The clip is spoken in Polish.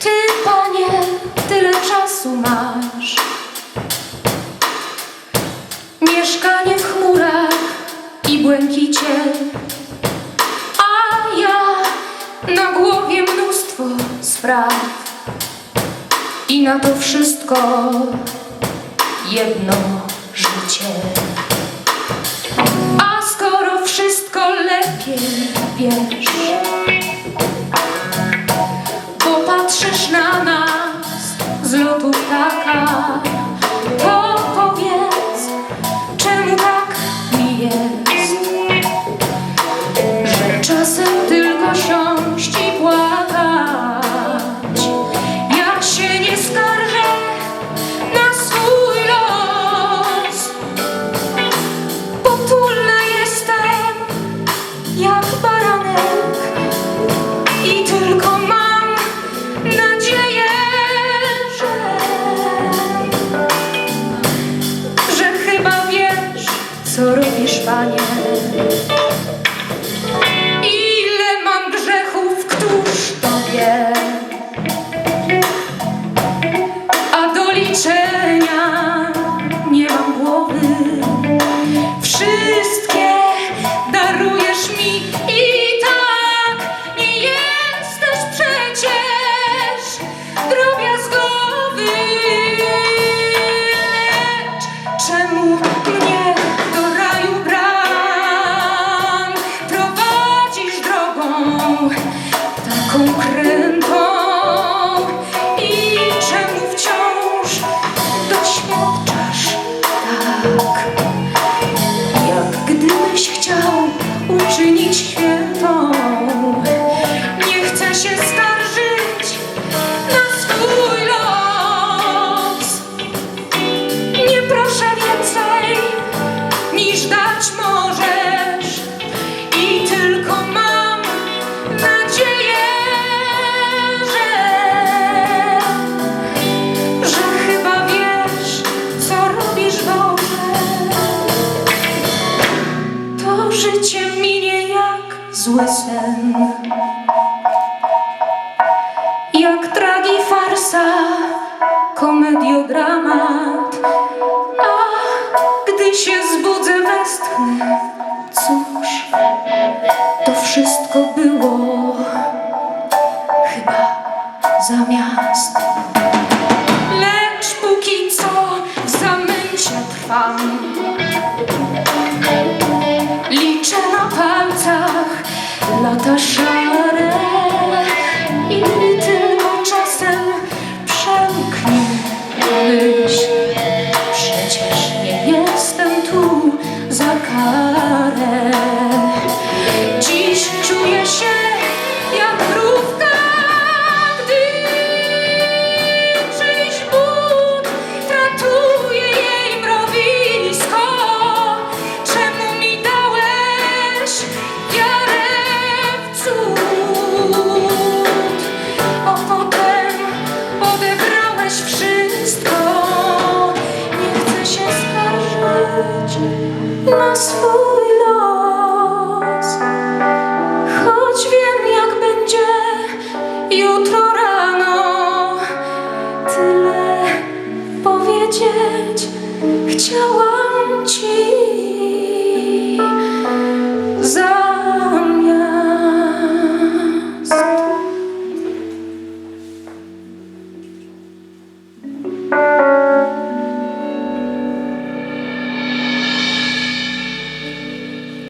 Ty, panie, tyle czasu masz. Mieszkanie w chmurach i błękicie, a ja na głowie mnóstwo spraw. I na to wszystko jedno życie. A skoro wszystko lepiej wiesz, bo patrzysz na nas z lotu ptaka, to powiedz, czemu tak mi jest, że czasem panie. Ile mam grzechów, któż to wie? A do liczenia nie mam głowy. Wszystkie concreto. Życie minie jak zły sen. Jak tragi farsa, komediodramat. A gdy się zbudzę, westchnę. Cóż, to wszystko było chyba zamiast. Lecz póki co w zamęcie trwam 我的手。Na swój los. Choć wiem, jak będzie jutro rano, tyle powiedzieć chciałam ci.